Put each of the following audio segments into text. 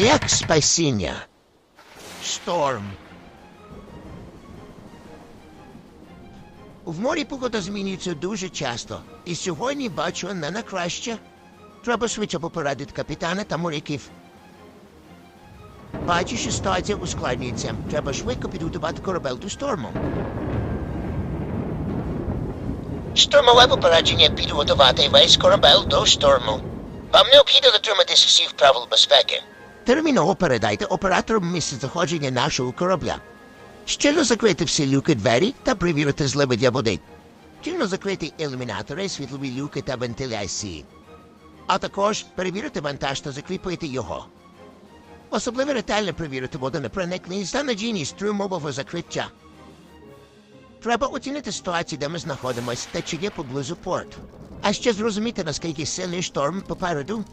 як спасіння? Шторм. В морі погода змінюється дуже часто, і сьогодні бачу не на краще. Треба швидше попередити капітана та моряків. Бачу, що ситуація ускладнюється. Треба швидко підготувати корабель до шторму. Штормове попередження підготувати весь корабель до шторму. Вам необхідно дотриматись усіх правил безпеки. Терміново передайте операторам місце заходження нашого корабля. Щільно закрити всі люки двері та перевірити зливи для води. Щільно закрити ілюмінатори, світлові люки та вентиляції. А також перевірити вантаж та закріпити його. Особливо ретельно перевірити водонепроникність та надійність струмового закриття. Треба оцінити ситуацію, де ми знаходимося, та чи є поблизу порт. А ще зрозуміти, наскільки сильний шторм попереду.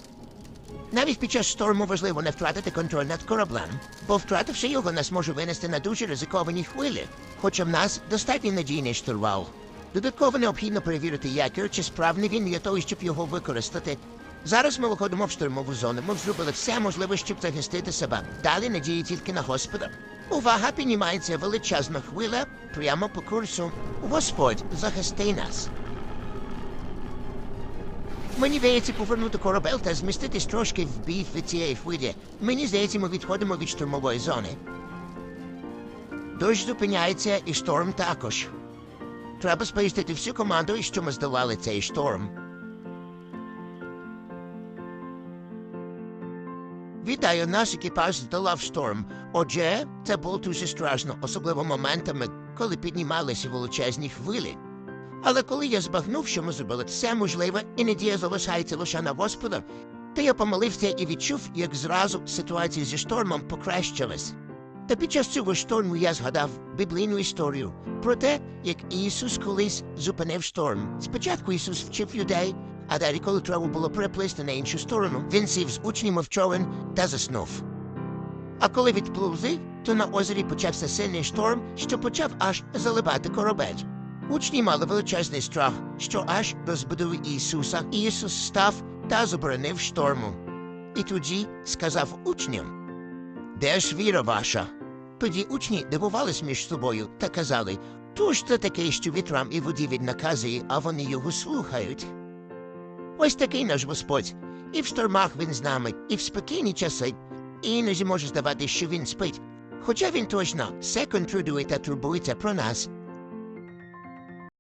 Навіть під час шторму важливо не втратити контроль над кораблем, бо втративши його, нас може винести на дуже ризиковані хвилі, хоча в нас достатньо надійний штурвал. Додатково необхідно перевірити якір, чи справний він для того, щоб його використати. Зараз ми виходимо в штурмову зону. Ми зробили все можливе, щоб захистити себе. Далі надії тільки на Господа. Увага, піднімається величезна хвиля прямо по курсу. Господь, захисти нас. Мені здається повернути корабель та зміститись трошки в бій від цієї хвилі. Мені здається, ми відходимо від штурмової зони. Дощ зупиняється і шторм також. Треба сповістити всю команду, що ми здолали цей шторм. Вітаю, наш екіпаж здолав шторм. Отже, це було дуже страшно, особливо моментами, коли піднімалися величезні хвилі. Але коли я збагнув, що ми зробили все можливе, і надія залишається лише на Господа, то я помолився і відчув, як зразу ситуація зі штормом покращилась. Та під час цього шторму я згадав біблійну історію про те, як Ісус колись зупинив шторм. Спочатку Ісус вчив людей, а далі, коли треба було переплисти на іншу сторону, він сів з учнями в човен та заснув. А коли відпливли, то на озері почався сильний шторм, що почав аж заливати корабель. Учні мали величезний страх, що аж до збудови Ісуса Ісус став та заборонив шторму. І тоді сказав учням, де ж віра ваша? Тоді учні дивувались між собою та казали, то ж це таке, що вітрам і воді він наказує, а вони його слухають. Ось такий наш Господь. І в штормах він з нами, і в спокійні часи. І іноді може здавати, що він спить. Хоча він точно все контролює та турбується про нас,